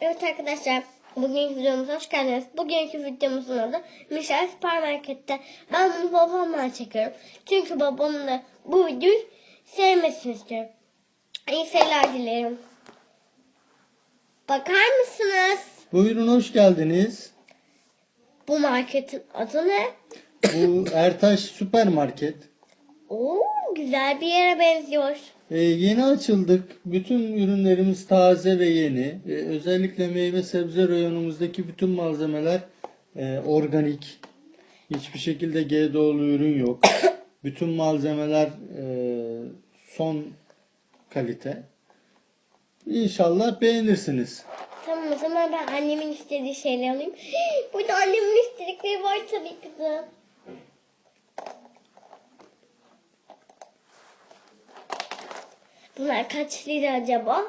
Evet arkadaşlar, bugünkü videomuza hoş geldiniz. Bugünkü videomuzun adı Mişel Süpermarket'te. Ben bunu babamla çekiyorum. Çünkü babamın da bu videoyu sevmesini istiyorum. İyi seyirler dilerim. Bakar mısınız? Buyurun hoş geldiniz. Bu marketin adı ne? Bu Ertaş Süpermarket. Oo, güzel bir yere benziyor. Ee, yeni açıldık. Bütün ürünlerimiz taze ve yeni. Ee, özellikle meyve sebze reyonumuzdaki bütün malzemeler e, organik. Hiçbir şekilde GDO'lu ürün yok. bütün malzemeler e, son kalite. İnşallah beğenirsiniz. Tamam o zaman ben annemin istediği şeyleri alayım. Burada annemin istedikleri var tabii ki de. Bunlar kaç lira acaba?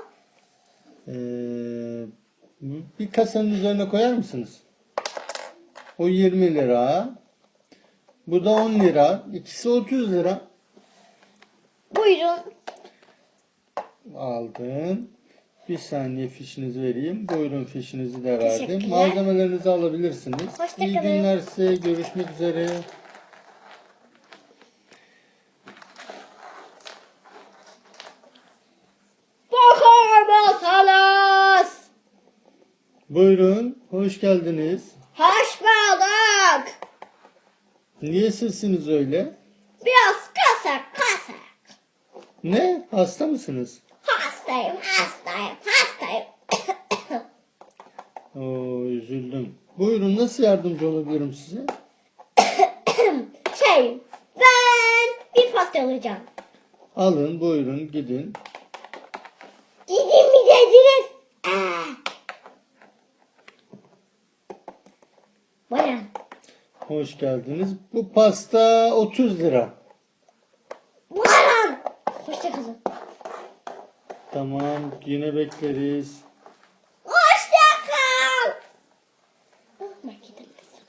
Ee, bir kasanın üzerine koyar mısınız? O 20 lira. Bu da 10 lira. İkisi 30 lira. Buyurun. Aldım. Bir saniye fişinizi vereyim. Buyurun fişinizi de verdim. Malzemelerinizi alabilirsiniz. Hoşça İyi günler size. Görüşmek üzere. Bakar mısınız? Buyurun. Hoş geldiniz. Hoş bulduk. Niye sesiniz öyle? Biraz kasa kasa. Ne? Hasta mısınız? Hastayım hastayım hastayım. Oo, üzüldüm. Buyurun nasıl yardımcı olabilirim size? şey ben bir pasta alacağım. Alın buyurun gidin. Gidin mi dediniz? Aa. Bana. Hoş geldiniz. Bu pasta 30 lira. Bana. Hoşçakalın. Tamam yine bekleriz. Hoşçakal. Markete kızım.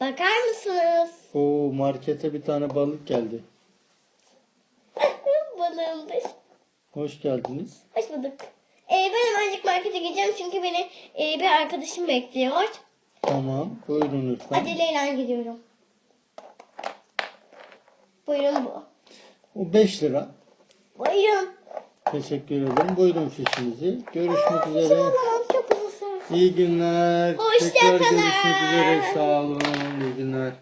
Bakar mısınız? Oo markete bir tane balık geldi. Balığımdır. Hoş geldiniz. Hoş bulduk. Ee, ben hemencik markete gideceğim çünkü beni e, bir arkadaşım bekliyor. Tamam buyurun lütfen. Aceleyle gidiyorum. Buyurun bu. O 5 lira. Buyurun. Teşekkür ederim. Buyurun fişinizi. Görüşmek Aa, üzere. Çok uzun süre. İyi günler. Hoşça Tekrar kalın. görüşmek üzere. Sağ olun. İyi günler.